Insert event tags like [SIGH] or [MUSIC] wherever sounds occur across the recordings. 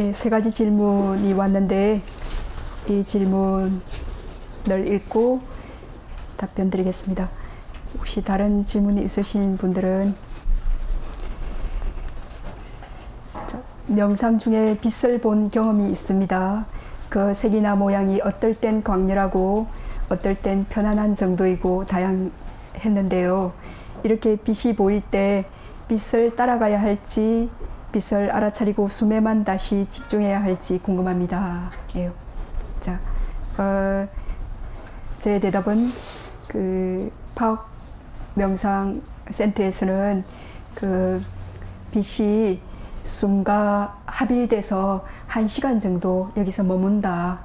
예, 세 가지 질문이 왔는데 이 질문을 읽고 답변 드리겠습니다. 혹시 다른 질문이 있으신 분들은 자, 명상 중에 빛을 본 경험이 있습니다. 그 색이나 모양이 어떨 땐 광렬하고 어떨 땐 편안한 정도이고 다양했는데요. 이렇게 빛이 보일 때 빛을 따라가야 할지 빛을 알아차리고 숨에만 다시 집중해야 할지 궁금합니다. 예요. 자, 어, 제 대답은 그 파악 명상 센터에서는 그 빛이 숨과 합일돼서 한 시간 정도 여기서 머문다.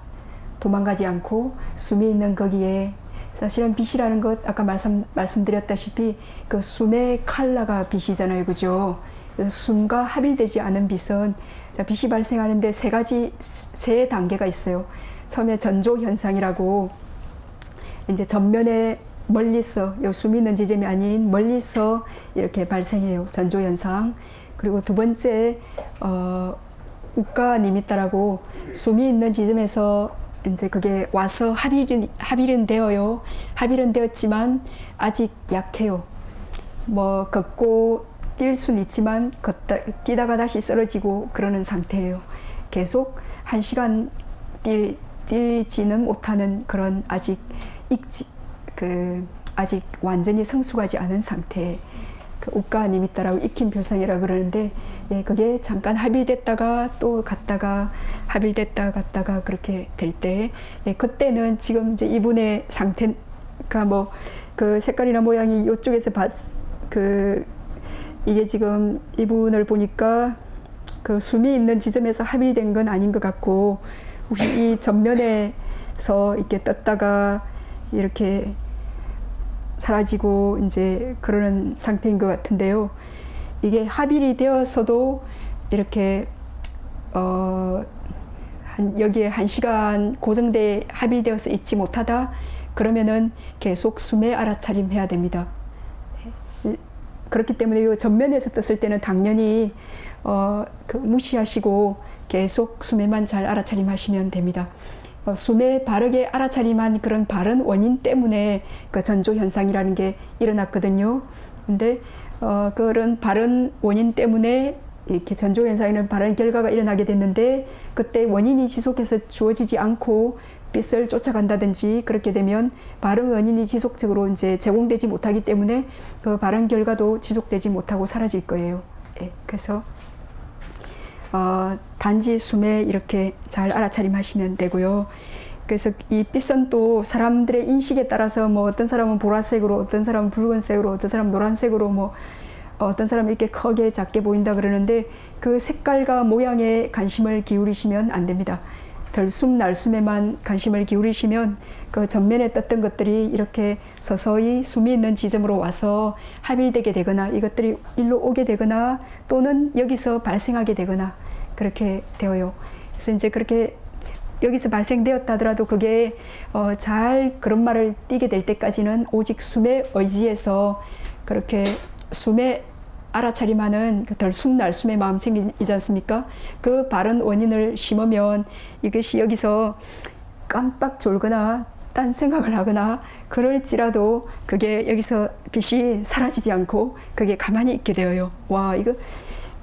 도망가지 않고 숨이 있는 거기에 사실은 빛이라는 것 아까 말씀 말씀드렸다시피 그 숨의 칼라가 빛이잖아요, 그죠? 숨과 합일되지 않은 빛은 자, 빛이 발생하는데 세 가지 세 단계가 있어요. 처음에 전조 현상이라고 이제 전면에 멀리서 요 숨이 있는 지점이 아닌 멀리서 이렇게 발생해요. 전조 현상. 그리고 두 번째 어 우가 니미따라고 숨이 있는 지점에서 이제 그게 와서 합일은 합일은 되어요. 합일은 되었지만 아직 약해요. 뭐 걷고 뛸 수는 있지만 걷다 뛰다가 다시 쓰러지고 그러는 상태예요. 계속 한 시간 뛸 뛰지는 못하는 그런 아직 익지 그 아직 완전히 성숙하지 않은 상태. 그 우가 니미따라고 익힌 표상이라 그러는데 예 그게 잠깐 합일됐다가 또 갔다가 합일됐다 갔다가 그렇게 될때 예 그때는 지금 이제 이분의 상태가 뭐 그 색깔이나 모양이 이쪽에서 봤그 이게 지금 이분을 보니까 그 숨이 있는 지점에서 합일된 건 아닌 것 같고 혹시 이 전면에서 이렇게 떴다가 이렇게 사라지고 이제 그러는 상태인 것 같은데요. 이게 합일이 되어서도 이렇게 어, 한 여기에 한 시간 고정돼 합일되어서 있지 못하다 그러면은 계속 숨에 알아차림 해야 됩니다. 네. 그렇기 때문에 이 전면에서 떴을 때는 당연히 어, 그 무시하시고 계속 숨에만 잘 알아차림하시면 됩니다. 어, 숨에 바르게 알아차림한 그런 바른 원인 때문에 그 전조 현상이라는 게 일어났거든요. 근데 어, 그런 바른 원인 때문에 이렇게 전조 현상에는 바른 결과가 일어나게 됐는데 그때 원인이 지속해서 주어지지 않고 빛을 쫓아간다든지 그렇게 되면 바른 원인이 지속적으로 이제 제공되지 못하기 때문에 그 바른 결과도 지속되지 못하고 사라질 거예요. 예, 그래서 어, 단지 숨에 이렇게 잘 알아차림하시면 되고요. 그래서 이 빛은 또 사람들의 인식에 따라서 뭐 어떤 사람은 보라색으로, 어떤 사람은 붉은색으로, 어떤 사람은 노란색으로 뭐 어떤 사람은 이렇게 크게 작게 보인다 그러는데 그 색깔과 모양에 관심을 기울이시면 안 됩니다. 들숨 날숨에만 관심을 기울이시면 그 전면에 떴던 것들이 이렇게 서서히 숨이 있는 지점으로 와서 합일되게 되거나 이것들이 일로 오게 되거나 또는 여기서 발생하게 되거나 그렇게 되어요. 그래서 이제 그렇게 여기서 발생되었다 하더라도 그게 어, 잘 그런 말을 띠게 될 때까지는 오직 숨의 의지에서 그렇게 숨의 알아차림하는 그 덜숨 날숨의 마음 생기지 않습니까? 그 바른 원인을 심으면 이것이 여기서 깜빡 졸거나 딴 생각을 하거나 그럴지라도 그게 여기서 빛이 사라지지 않고 그게 가만히 있게 되어요. 와 이거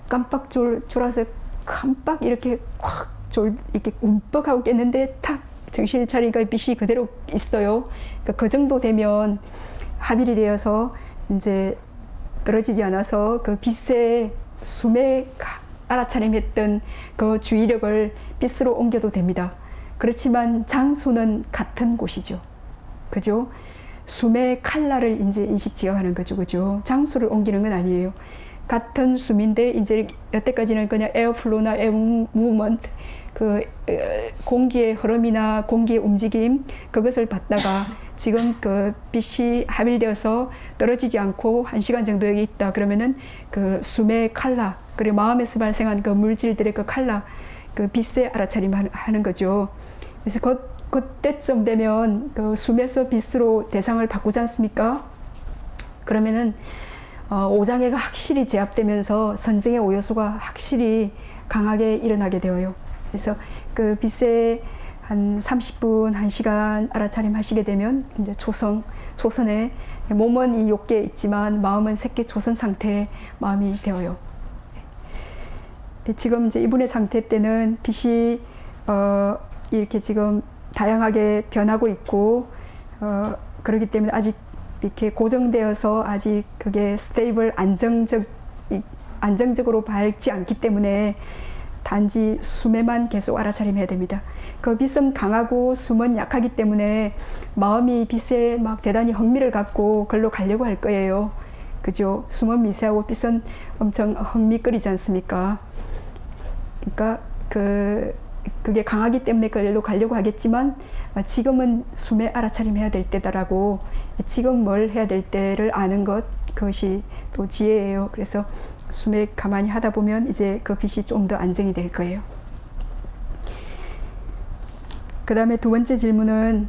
깜빡 졸 졸아서 깜빡 이렇게 확 졸 이렇게 움뻑 하고 깼는데 탁 정신을 차리니까 빛이 그대로 있어요. 그러니까 그 정도 되면 합일이 되어서 이제 떨어지지 않아서 그 빛의 숨에 알아차림했던 그 주의력을 빛으로 옮겨도 됩니다. 그렇지만 장소는 같은 곳이죠. 그죠? 숨의 칼라를 이제 인식지어가는 거죠. 그죠? 장소를 옮기는 건 아니에요. 같은 숨인데 이제 여태까지는 그냥 에어플로나 에어 무브먼트 그 공기의 흐름이나 공기의 움직임 그것을 봤다가 [LAUGHS] 지금 그 빛이 합일되어서 떨어지지 않고 한 시간 정도 여기 있다 그러면은 그 숨의 칼라 그리고 마음에서 발생한 그 물질들의 그 칼라 그 빛에 알아차림 하는 거죠. 그래서 그, 그때쯤 되면 그 숨에서 빛으로 대상을 바꾸지 않습니까? 그러면은 어, 오장애가 확실히 제압되면서 선정의 오요소가 확실히 강하게 일어나게 되어요. 그래서 그 빛에 한 30분, 1시간 알아차림 하시게 되면 이제 초성, 초선에 몸은 이 욕계에 있지만 마음은 새끼 초선 상태의 마음이 되어요. 지금 이제 이분의 상태 때는 빛이 어, 이렇게 지금 다양하게 변하고 있고 어, 그렇기 때문에 아직 이렇게 고정되어서 아직 그게 스테이블 안정적 이- 안정적으로 밝지 않기 때문에 단지 숨에만 계속 알아차림해야 됩니다. 그 빛은 강하고 숨은 약하기 때문에 마음이 빛에 막 대단히 흥미를 갖고 글로 가려고 할 거예요. 그죠? 숨은 미세하고 빛은 엄청 흥미거리지 않습니까? 그러니까 그 그게 강하기 때문에 그걸로 가려고 하겠지만 아, 지금은 숨에 알아차림해야 될 때다라고 지금 뭘 해야 될 때를 아는 것 그것이 또 지혜예요. 그래서 숨에 가만히 하다 보면 이제 그 빛이 좀 더 안정이 될 거예요. 그 다음에 두 번째 질문은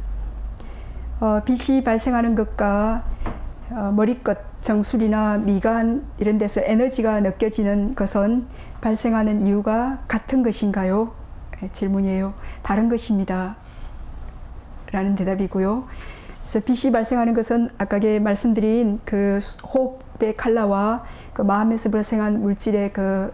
어, 빛이 발생하는 것과 어, 머리끝, 정수리나 미간 이런 데서 에너지가 느껴지는 것은 발생하는 이유가 같은 것인가요? 예, 질문이에요. 다른 것입니다. 라는 대답이고요. 그래서 빛이 발생하는 것은 아까게 말씀드린 그 호흡의 칼라와 그 마음에서 발생한 물질의 그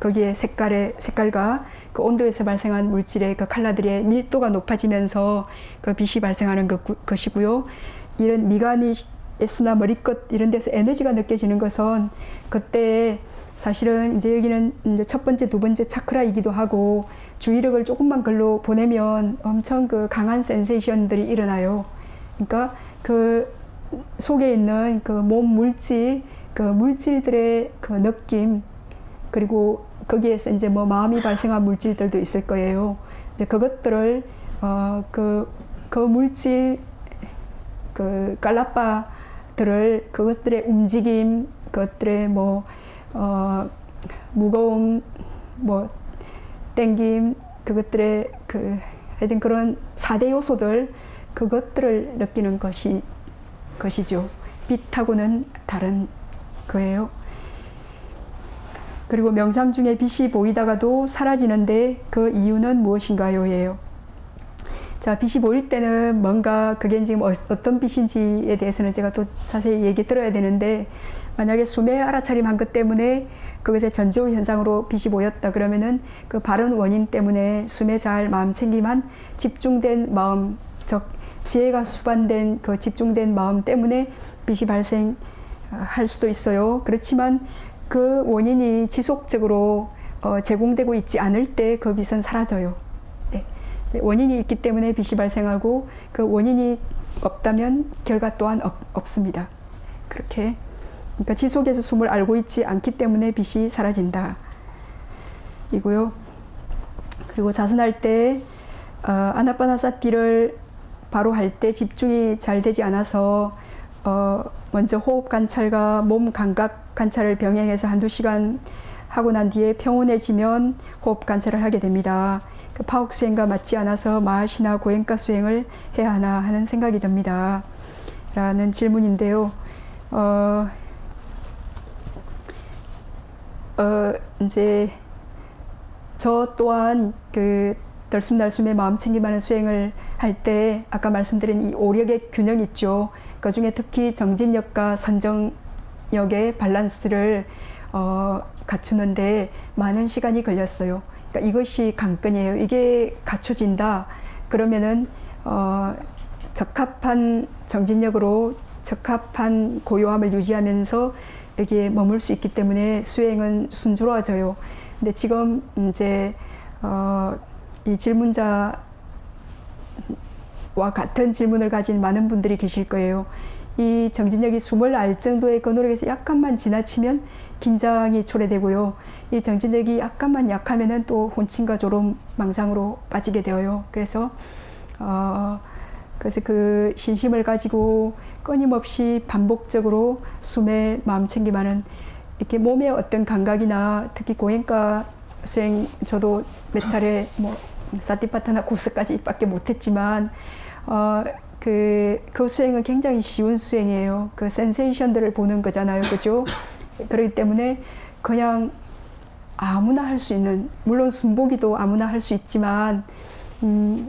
거기에 색깔의 색깔과 그 온도에서 발생한 물질의 그 칼라들의 밀도가 높아지면서 그 빛이 발생하는 것, 것이고요. 이런 미간이 에스나 머리끝 이런 데서 에너지가 느껴지는 것은 그때 사실은 이제 여기는 이제 첫 번째, 두 번째 차크라이기도 하고 주의력을 조금만 글로 보내면 엄청 그 강한 센세이션들이 일어나요. 그러니까 그 속에 있는 그 몸 물질, 그 물질들의 그 느낌, 그리고 거기에서 이제 뭐 마음이 발생한 물질들도 있을 거예요. 이제 그것들을 어그 그 물질 그 깔라빠들을 그것들의 움직임, 그것들의 뭐 어, 무거움, 뭐 땡김, 그것들의 그 하여튼 그런 4대 요소들 그것들을 느끼는 것이 것이죠. 빛하고는 다른 거예요. 그리고 명상 중에 빛이 보이다가도 사라지는데 그 이유는 무엇인가요?예요. 자, 빛이 보일 때는 뭔가 그게 지금 어- 어떤 빛인지에 대해서는 제가 또 자세히 얘기 들어야 되는데 만약에 숨에 알아차림 한 것 때문에 그것의 전조 현상으로 빛이 보였다 그러면은 그 바른 원인 때문에 숨에 잘 마음 챙기만 집중된 마음, 즉 지혜가 수반된 그 집중된 마음 때문에 빛이 발생할 수도 있어요. 그렇지만 그 원인이 지속적으로 어, 제공되고 있지 않을 때그 빛은 사라져요. 네. 네, 원인이 있기 때문에 빛이 발생하고 그 원인이 없다면 결과 또한 없, 없습니다. 그렇게 그러니까 지속해서 숨을 알고 있지 않기 때문에 빛이 사라진다. 이고요. 그리고 자선할 때 어, 아나파나사티를 바로 할 때 집중이 잘 되지 않아서 어, 먼저 호흡 관찰과 몸 감각 관찰을 병행해서 한두 시간 하고 난 뒤에 평온해지면 호흡 관찰을 하게 됩니다. 그 파옥 수행과 맞지 않아서 마하시나 고행가 수행을 해야 하나 하는 생각이 듭니다. 라는 질문인데요. 어, 어, 이제 저 또한 그 덜숨날숨의 마음 챙김하는 수행을 할 때 아까 말씀드린 이 오력의 균형 있죠. 그 중에 특히 정진력과 선정력의 밸런스를 어, 갖추는데 많은 시간이 걸렸어요. 그러니까 이것이 관건이에요. 이게 갖춰진다. 그러면은 어, 적합한 정진력으로 적합한 고요함을 유지하면서 여기에 머물 수 있기 때문에 수행은 순조로워져요. 근데 지금 이제 어, 이 질문자 와 같은 질문을 가진 많은 분들이 계실 거예요. 이 정진력이 숨을 알 정도의 그 노력에서 약간만 지나치면 긴장이 초래되고요. 이 정진력이 약간만 약하면은 또 혼침과 졸음, 망상으로 빠지게 되어요. 그래서 어, 그래서 그 신심을 가지고 끊임없이 반복적으로 숨에 마음 챙김하는 이렇게 몸의 어떤 감각이나 특히 고행과 수행 저도 몇 차례 뭐 사티파타나 코스까지 밖에 못했지만 어, 그, 그 수행은 굉장히 쉬운 수행이에요. 그 센세이션들을 보는 거잖아요. 그죠? 그렇기 때문에 그냥 아무나 할 수 있는 물론 순보기도 아무나 할 수 있지만 음,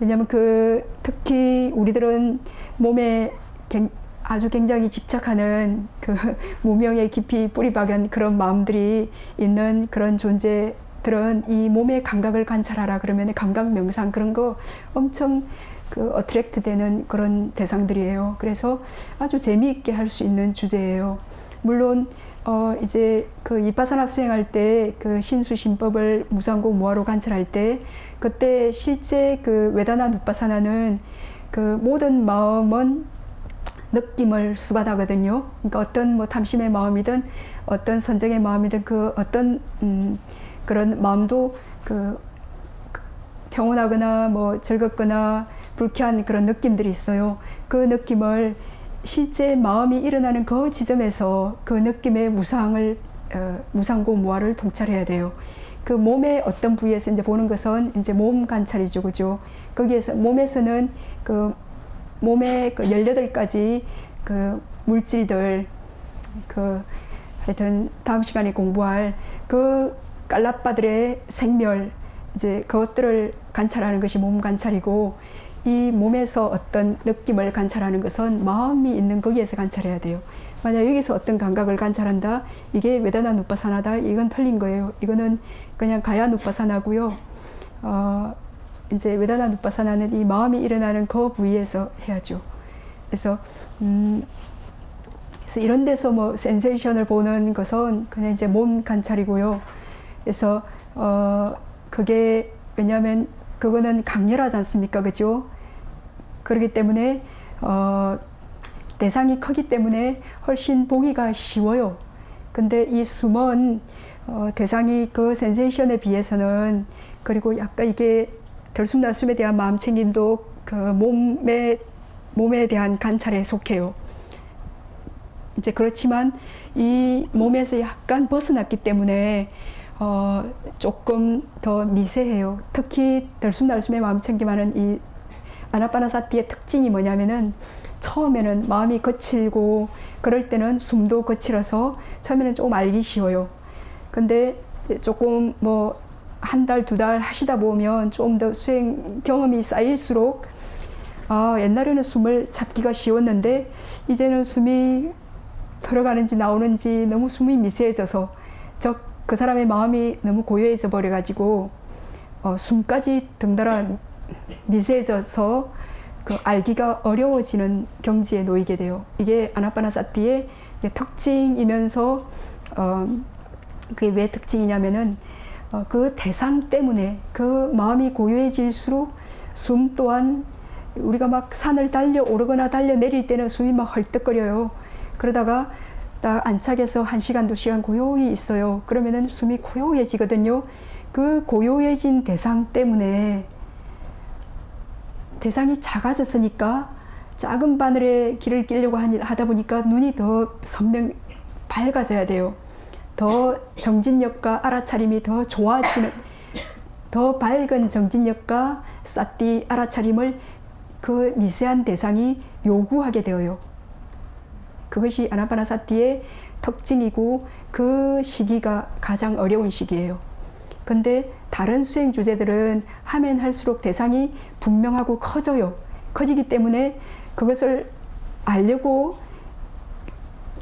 왜냐하면 그 특히 우리들은 몸에 굉- 아주 굉장히 집착하는 그 [LAUGHS] 무명에 깊이 뿌리박은 그런 마음들이 있는 그런 존재들은 이 몸의 감각을 관찰하라 그러면 감각 명상 그런 거 엄청 그 어트랙트 되는 그런 대상들이에요. 그래서 아주 재미있게 할 수 있는 주제예요. 물론 어 이제 그 이파사나 수행할 때 그 신수 신법을 무상고 무화로 관찰할 때 그때 실제 그 외다나 누파사나는 그 모든 마음은 느낌을 수반하거든요. 그러니까 어떤 뭐 탐심의 마음이든 어떤 선정의 마음이든 그 어떤 음 그런 마음도 그 평온하거나 뭐 즐겁거나 불쾌한 그런 느낌들이 있어요. 그 느낌을 실제 마음이 일어나는 그 지점에서 그 느낌의 무상을 어, 무상고 무아를 통찰해야 돼요. 그 몸의 어떤 부위에서 이제 보는 것은 이제 몸 관찰이죠, 그죠? 거기에서 몸에서는 그 몸의 그 18가지 그 물질들 그 하여튼 다음 시간에 공부할 그 깔라빠들의 생멸 이제 그것들을 관찰하는 것이 몸 관찰이고 이 몸에서 어떤 느낌을 관찰하는 것은 마음이 있는 거기에서 관찰해야 돼요. 만약 여기서 어떤 감각을 관찰한다, 이게 외다나 누파사나다, 이건 틀린 거예요. 이거는 그냥 가야 누파사나고요. 어, 이제 외다나 누파사나는 이 마음이 일어나는 그 부위에서 해야죠. 그래서 음, 그래서 이런 데서 뭐 센세이션을 보는 것은 그냥 이제 몸 관찰이고요. 그래서 어 그게 왜냐하면 그거는 강렬하지 않습니까, 그죠? 그렇기 때문에 어 대상이 크기 때문에 훨씬 보기가 쉬워요. 근데 이 숨은 어, 대상이 그 센세이션에 비해서는 그리고 약간 이게 들숨날숨에 대한 마음 챙김도 그 몸에 몸에 대한 관찰에 속해요. 이제 그렇지만 이 몸에서 약간 벗어났기 때문에 어 조금 더 미세해요. 특히 들숨날숨의 마음 챙김하는 이 아나파나사티의 특징이 뭐냐면은 처음에는 마음이 거칠고 그럴 때는 숨도 거칠어서 처음에는 조금 알기 쉬워요. 근데 조금 뭐 한 달, 두 달 하시다 보면 좀더 수행 경험이 쌓일수록 아, 옛날에는 숨을 잡기가 쉬웠는데 이제는 숨이 들어가는지 나오는지 너무 숨이 미세해져서 즉 그 사람의 마음이 너무 고요해져 버려 가지고 어, 숨까지 등달아 미세해져서 그 알기가 어려워지는 경지에 놓이게 돼요. 이게 아나파나사티의 특징이면서 어, 그게 왜 특징이냐면은 어, 그 대상 때문에 그 마음이 고요해질수록 숨 또한 우리가 막 산을 달려 오르거나 달려 내릴 때는 숨이 막 헐떡거려요. 그러다가 딱 안착해서 한 시간 두 시간 고요히 있어요. 그러면은 숨이 고요해지거든요. 그 고요해진 대상 때문에 대상이 작아졌으니까 작은 바늘에 길을 끼려고 하다 보니까 눈이 더 선명 밝아져야 돼요. 더 정진력과 알아차림이 더 좋아지는 더 밝은 정진력과 싸띠 알아차림을 그 미세한 대상이 요구하게 되어요. 그것이 아나파나사티의 특징이고 그 시기가 가장 어려운 시기예요. 근데 다른 수행 주제들은 하면 할수록 대상이 분명하고 커져요. 커지기 때문에 그것을 알려고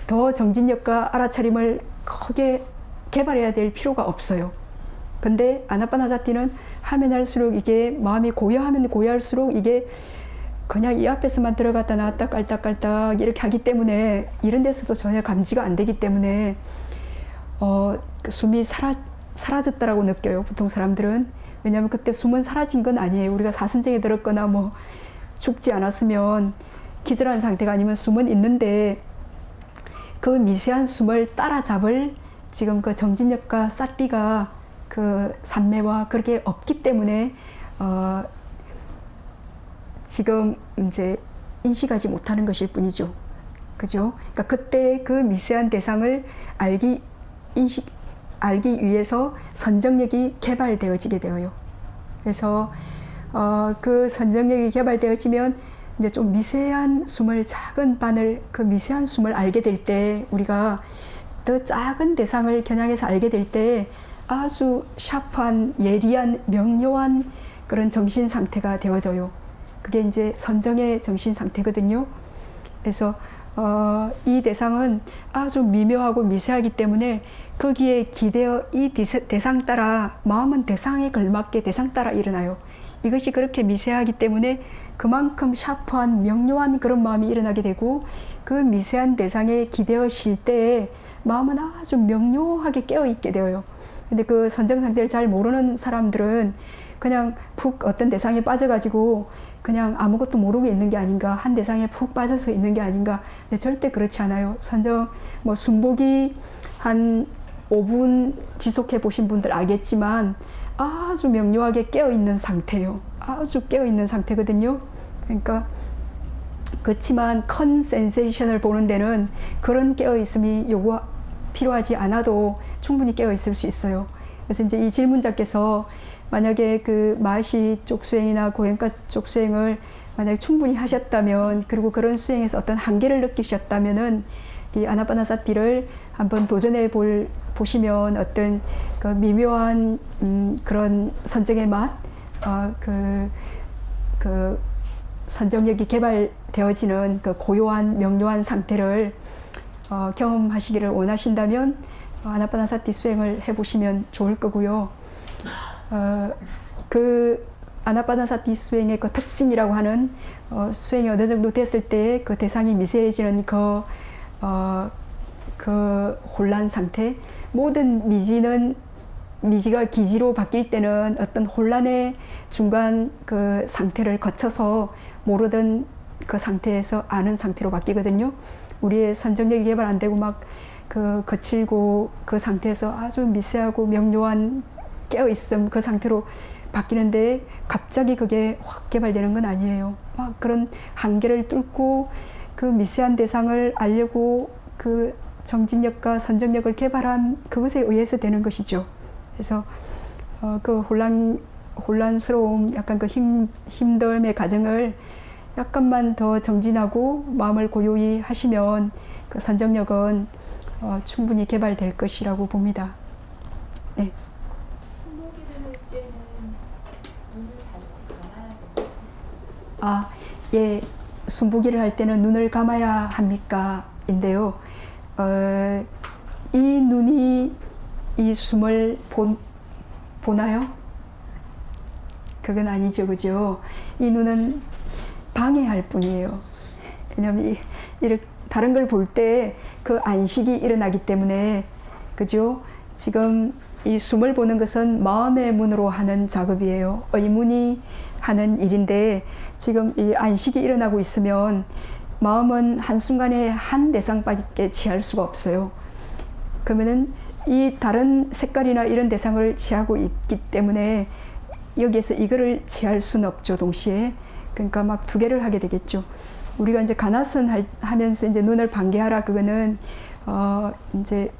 더 정진력과 알아차림을 크게 개발해야 될 필요가 없어요. 근데 아나파나사티는 하면 할수록 이게 마음이 고요하면 고요할수록 이게 그냥 이 앞에서만 들어갔다 나왔다 깔딱깔딱 이렇게 하기 때문에 이런 데서도 전혀 감지가 안 되기 때문에 어, 그 숨이 사라, 사라졌다라고 느껴요. 보통 사람들은. 왜냐하면 그때 숨은 사라진 건 아니에요. 우리가 사선쟁에 들었거나 뭐 죽지 않았으면 기절한 상태가 아니면 숨은 있는데 그 미세한 숨을 따라잡을 지금 그 정진력과 싹디가 그 산매와 그렇게 없기 때문에 어, 지금 이제 인식하지 못하는 것일 뿐이죠. 그죠? 그러니까 그때 그 미세한 대상을 알기 인식 알기 위해서 선정력이 개발되어지게 되어요. 그래서 어, 그 선정력이 개발되어지면 이제 좀 미세한 숨을 작은 바늘 그 미세한 숨을 알게 될 때 우리가 더 작은 대상을 겨냥해서 알게 될 때 아주 샤프한 예리한 명료한 그런 정신 상태가 되어져요. 그게 이제 선정의 정신 상태거든요. 그래서 어, 이 대상은 아주 미묘하고 미세하기 때문에 거기에 기대어 이 대상 따라 마음은 대상에 걸맞게 대상 따라 일어나요. 이것이 그렇게 미세하기 때문에 그만큼 샤프한 명료한 그런 마음이 일어나게 되고 그 미세한 대상에 기대어 쉴 때에 마음은 아주 명료하게 깨어 있게 되어요. 근데 그 선정 상태를 잘 모르는 사람들은 그냥 푹 어떤 대상에 빠져가지고 그냥 아무것도 모르고 있는 게 아닌가 한 대상에 푹 빠져서 있는 게 아닌가. 근데 절대 그렇지 않아요. 선정 뭐 순복이 한 5분 지속해 보신 분들 알겠지만 아주 명료하게 깨어 있는 상태요. 아주 깨어 있는 상태거든요. 그러니까 그렇지만 컨 센세이션을 보는 데는 그런 깨어 있음이 요구 필요하지 않아도 충분히 깨어 있을 수 있어요. 그래서 이제 이 질문자께서 만약에 그 마시 쪽 수행이나 고행가 쪽 수행을 만약에 충분히 하셨다면 그리고 그런 수행에서 어떤 한계를 느끼셨다면은 이 아나파나사티를 한번 도전해 볼 보시면 어떤 그 미묘한 음, 그런 선정의 맛, 어, 그, 그 선정력이 개발되어지는 그 고요한 명료한 상태를 어, 경험하시기를 원하신다면 어, 아나파나사티 수행을 해보시면 좋을 거고요. 어, 그 아나파나사티 수행의 그 특징이라고 하는 어, 수행이 어느 정도 됐을 때 그 대상이 미세해지는 그, 어, 그 혼란 상태 모든 미지는 미지가 기지로 바뀔 때는 어떤 혼란의 중간 그 상태를 거쳐서 모르던 그 상태에서 아는 상태로 바뀌거든요. 우리의 선정력이 개발 안 되고 막 그 거칠고 그 상태에서 아주 미세하고 명료한 깨어 있음 그 상태로 바뀌는데 갑자기 그게 확 개발되는 건 아니에요. 막 그런 한계를 뚫고 그 미세한 대상을 알려고 그 정진력과 선정력을 개발한 그것에 의해서 되는 것이죠. 그래서 어, 그 혼란 혼란스러움, 약간 그 힘, 힘듦의 과정을 약간만 더 정진하고 마음을 고요히 하시면 그 선정력은 어, 충분히 개발될 것이라고 봅니다. 네. 수목이를 할 때는 눈을 반드시 감아야 돼요. 아, 예, 순보기를 할 때는 눈을 감아야 합니까? 인데요. 어, 이 눈이 이 숨을 본, 보나요? 그건 아니죠, 그죠? 이 눈은 방해할 뿐이에요. 왜냐면 이, 이렇게 다른 걸 볼 때 그 안식이 일어나기 때문에, 그죠? 지금 이 숨을 보는 것은 마음의 문으로 하는 작업이에요. 의문이 하는 일인데, 지금 이 안식이 일어나고 있으면 마음은 한순간에 한 대상밖에 취할 수가 없어요. 그러면은 이 다른 색깔이나 이런 대상을 취하고 있기 때문에 여기에서 이거를 취할 수는 없죠, 동시에. 그러니까 막 두 개를 하게 되겠죠. 우리가 이제 가나선 할- 하면서 이제 눈을 반개하라 그거는 어 이제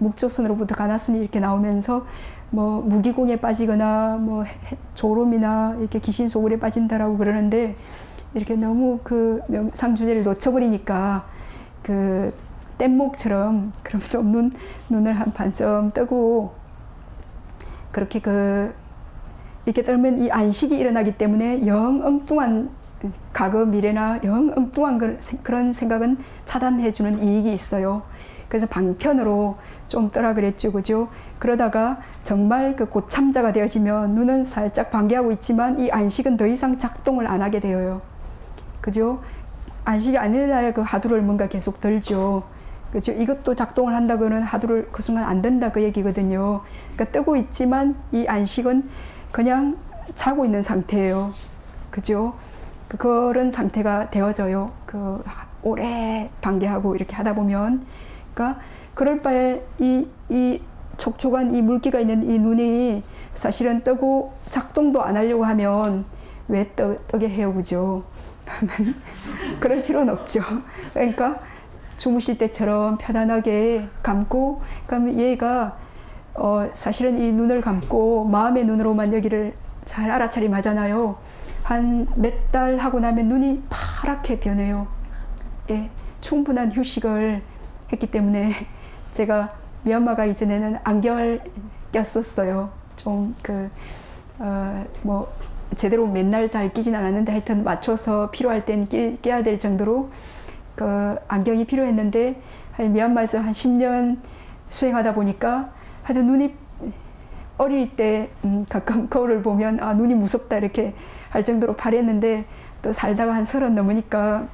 묵조선으로부터 가나선이 이렇게 나오면서 뭐 무기공에 빠지거나 뭐 해- 졸음이나 이렇게 귀신 소굴에 빠진다라고 그러는데 이렇게 너무 그 명상 주제를 놓쳐버리니까 그 뗏목처럼 그럼 좀 눈 눈을 한 반쯤 뜨고 그렇게 그 이렇게 떨면 이 안식이 일어나기 때문에 영 엉뚱한 과거 미래나 영 엉뚱한 생- 그런 생각은 차단해 주는 이익이 있어요. 그래서 방편으로 좀 떠라 그랬죠, 그죠? 그러다가 정말 그 고참자가 되어지면 눈은 살짝 반개하고 있지만 이 안식은 더 이상 작동을 안 하게 되어요. 그죠? 안식이 안 일어나야 그 하두를 뭔가 계속 들죠. 그죠? 이것도 작동을 한다고는 하두를 그 순간 안 된다 그 얘기거든요. 그러니까 뜨고 있지만 이 안식은 그냥 자고 있는 상태예요. 그죠? 그- 그런 상태가 되어져요. 그 오래 반개하고 이렇게 하다 보면, 그러니까 그럴 바에 이, 이 촉촉한 이 물기가 있는 이 눈이 사실은 뜨고 작동도 안 하려고 하면 왜 떠, 뜨게 해요, 그죠? [LAUGHS] 그럴 필요는 없죠. 그러니까 주무실 때처럼 편안하게 감고, 그러면 얘가 어, 사실은 이 눈을 감고 마음의 눈으로만 여기를 잘 알아차림 하잖아요. 한 몇 달 하고 나면 눈이 파랗게 변해요. 예, 충분한 휴식을 했기 때문에 제가 미얀마가 이전에는 안경을 꼈었어요. 좀 그 어 뭐 제대로 맨날 잘 끼진 않았는데 하여튼 맞춰서 필요할 땐 끼, 껴야 될 정도로 그 안경이 필요했는데 한 미얀마에서 한 10년 수행하다 보니까 하여튼 눈이 어릴 때 음, 가끔 거울을 보면 아 눈이 무섭다 이렇게 할 정도로 파랬는데 또 살다가 한 서른 넘으니까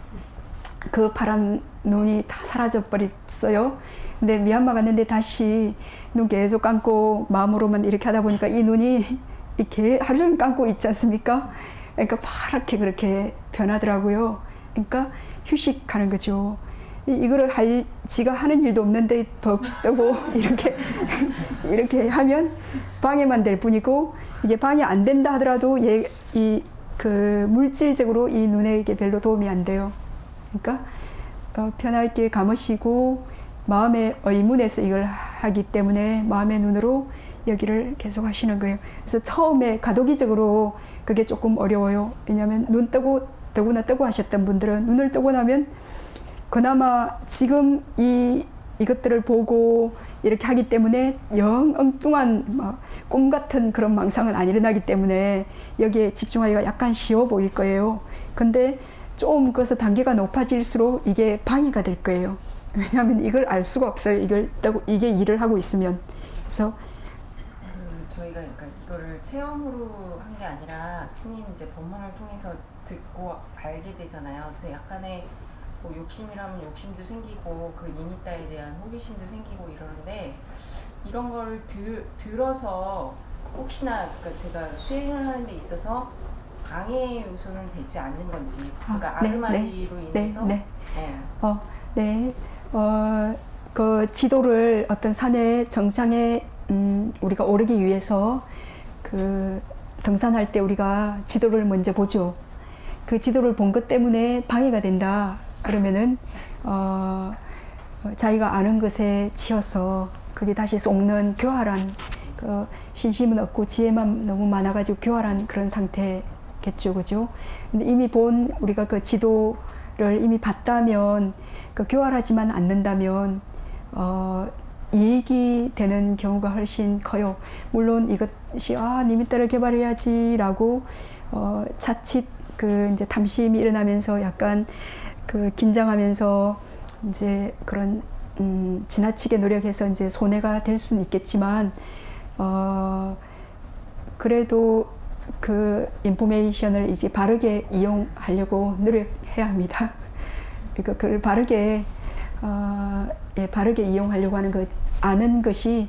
그 파란 눈이 다 사라져 버렸어요. 근데 미얀마 갔는데 다시 눈 계속 감고 마음으로만 이렇게 하다 보니까 이 눈이 이렇게 하루 종일 감고 있지 않습니까? 그러니까 파랗게 그렇게 변하더라고요. 그러니까 휴식하는 거죠. 이- 이거를 할 지가 하는 일도 없는데 덥다고 [LAUGHS] 이렇게 이렇게 하면 방해만 될 뿐이고 이게 방해 안 된다 하더라도 얘 이 그 물질적으로 이 눈에 이게 별로 도움이 안 돼요. 그러니까 어, 편하게 감으시고 마음의 의문에서 이걸 하기 때문에 마음의 눈으로 여기를 계속 하시는 거예요. 그래서 처음에 가도기적으로 그게 조금 어려워요. 왜냐하면 눈 뜨고 뜨고나 뜨고 하셨던 분들은 눈을 뜨고 나면 그나마 지금 이 이것들을 보고 이렇게 하기 때문에 영 엉뚱한 막꿈 같은 그런 망상은 안 일어나기 때문에 여기에 집중하기가 약간 쉬워 보일 거예요. 근데 좀 그래서 단계가 높아질수록 이게 방해가 될 거예요. 왜냐하면 이걸 알 수가 없어요. 이걸 따고 이게 일을 하고 있으면 그래서 그 저희가 그러니까 이거를 체험으로 한 게 아니라 스님 이제 법문을 통해서 듣고 알게 되잖아요. 그래서 약간의 뭐 욕심이라면 욕심도 생기고 그 니미따에 대한 호기심도 생기고 이러는데 이런 걸 들, 들어서 혹시나 그러니까 제가 수행을 하는 데 있어서 방해 요소는 되지 않는 건지 그러니까 아, 네, 아르마리로 네, 인해서 네. 네. 어, 네. 어, 그 지도를 어떤 산의 정상에 음, 우리가 오르기 위해서 그 등산할 때 우리가 지도를 먼저 보죠. 그 지도를 본 것 때문에 방해가 된다. 그러면은 어, 어, 자기가 아는 것에 치여서 그게 다시 쏙는 교활한 그 신심은 없고 지혜만 너무 많아가지고 교활한 그런 상태 겠죠, 그죠? 근데 이미 본 우리가 그 지도를 이미 봤다면 그 교활하지만 않는다면 어, 이익이 되는 경우가 훨씬 커요. 물론 이것이 아 님이 따라 개발해야지라고 어, 자칫 그 이제 탐심이 일어나면서 약간 그 긴장하면서 이제 그런 음, 지나치게 노력해서 이제 손해가 될 수는 있겠지만 어, 그래도 그 인포메이션을 이제 바르게 이용하려고 노력해야 합니다. 그러니까 그걸 바르게 어, 예, 바르게 이용하려고 하는 것 아는 것이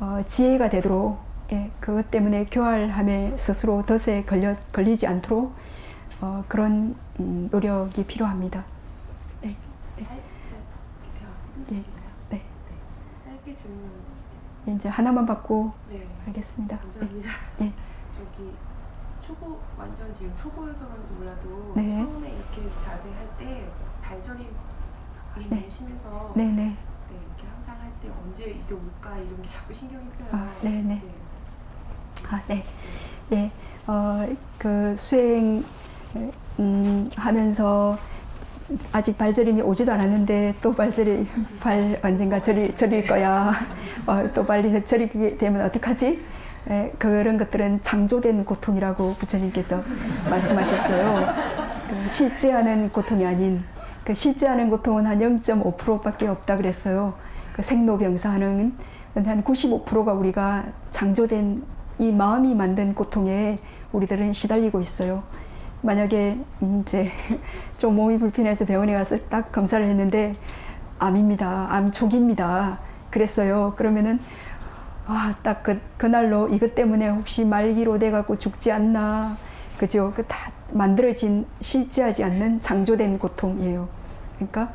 어, 지혜가 되도록 예, 그것 때문에 교활함에 스스로 덫에 걸려 걸리지 않도록 어, 그런 음, 노력이 필요합니다. 네, 살짝 예, 네. 짧게 질문. 이제 하나만 받고 네. 알겠습니다. 네, 감사합니다. 네. 저기 초보 완전 지금 초보여서 그런지 몰라도 네. 처음에 이렇게 자세 할때 발전이 이 네. 너무 심해서 네, 네. 네, 이렇게 항상 할 때 언제 이게 올까 이런 게 자꾸 신경이 쓰여요. 아, 네, 네. 아, 네. 예, 어, 그 수행, 음, 하면서 아직 발저림이 오지도 않았는데 또 발저리, 발 언젠가 저릴, 저릴 거야. 어, 또 빨리 저리게 되면 어떡하지? 예, 그런 것들은 창조된 고통이라고 부처님께서 말씀하셨어요. 그 실제하는 고통이 아닌, 그 실제하는 고통은 한 0.5%밖에 없다 그랬어요. 그 생로병사하는 한 95%가 우리가 창조된 이 마음이 만든 고통에 우리들은 시달리고 있어요. 만약에 음, 이제 [LAUGHS] 좀 몸이 불편해서 병원에 가서 딱 검사를 했는데 암입니다. 암 초기입니다. 그랬어요. 그러면은 아, 딱 그, 그날로 이것 때문에 혹시 말기로 돼갖고 죽지 않나. 그죠? 그 다 만들어진, 실제하지 않는 창조된 고통이에요. 그러니까,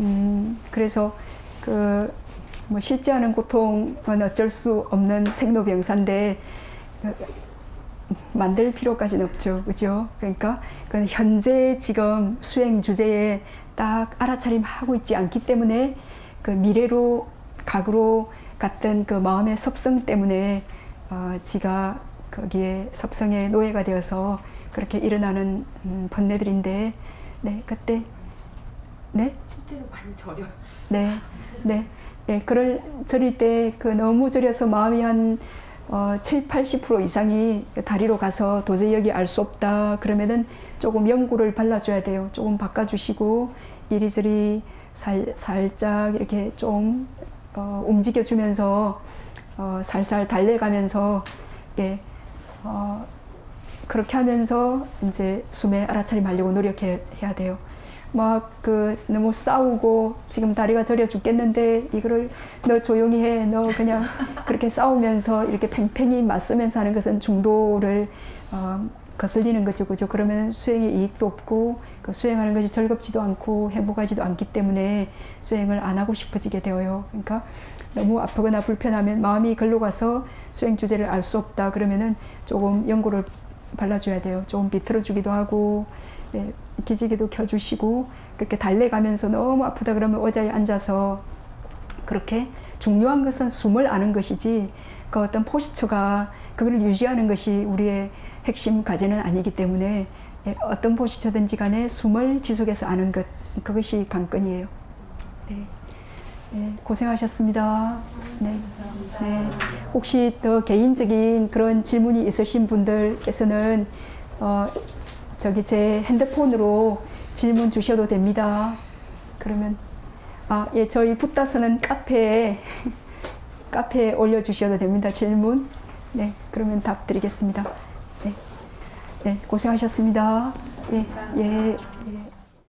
음, 그래서 그, 뭐 실제하는 고통은 어쩔 수 없는 생로병사인데, 그, 만들 필요까지는 없죠. 그죠? 그러니까, 그 현재 지금 수행 주제에 딱 알아차림 하고 있지 않기 때문에 그 미래로, 각으로 갔던 그 마음의 섭성 때문에 어, 지가 거기에 섭성의 노예가 되어서 그렇게 일어나는 음, 번뇌들인데, 네, 그때 네, 실제로 많이 저려. 네, 네. 예, 그럴 저릴 때 그 너무 저려서 마음이 한 어, 7, 80% 이상이 다리로 가서 도저히 여기 알 수 없다. 그러면은 조금 연고를 발라줘야 돼요. 조금 바꿔주시고 이리저리 살, 살짝 이렇게 좀 어, 움직여주면서 어, 살살 달래가면서 예, 어, 그렇게 하면서 이제 숨에 알아차림 하려고 노력해야 돼요. 막 그 너무 싸우고 지금 다리가 저려 죽겠는데 이거를 너 조용히 해. 너 그냥 [LAUGHS] 그렇게 싸우면서 이렇게 팽팽히 맞서면서 하는 것은 중도를 어, 거슬리는 거죠. 그죠? 그러면 수행에 이익도 없고 그 수행하는 것이 즐겁지도 않고 행복하지도 않기 때문에 수행을 안 하고 싶어지게 되어요. 그러니까 너무 아프거나 불편하면 마음이 글로 가서 수행 주제를 알 수 없다. 그러면은 조금 연고를 발라줘야 돼요. 조금 비틀어주기도 하고 예, 기지개도 켜주시고 그렇게 달래가면서 너무 아프다 그러면 의자에 앉아서 그렇게 중요한 것은 숨을 아는 것이지 그 어떤 포시처가 그걸 유지하는 것이 우리의 핵심 과제는 아니기 때문에 예, 어떤 포시처든지 간에 숨을 지속해서 아는 것 그것이 관건이에요. 네. 네, 고생하셨습니다. 네. 네. 혹시 더 개인적인 그런 질문이 있으신 분들께서는 어, 저기 제 핸드폰으로 질문 주셔도 됩니다. 그러면 아, 예, 저희 붙다서는 [LAUGHS] 카페에 카페에 올려 주셔도 됩니다. 질문. 네, 그러면 답 드리겠습니다. 네. 네, 고생하셨습니다. 예, 예.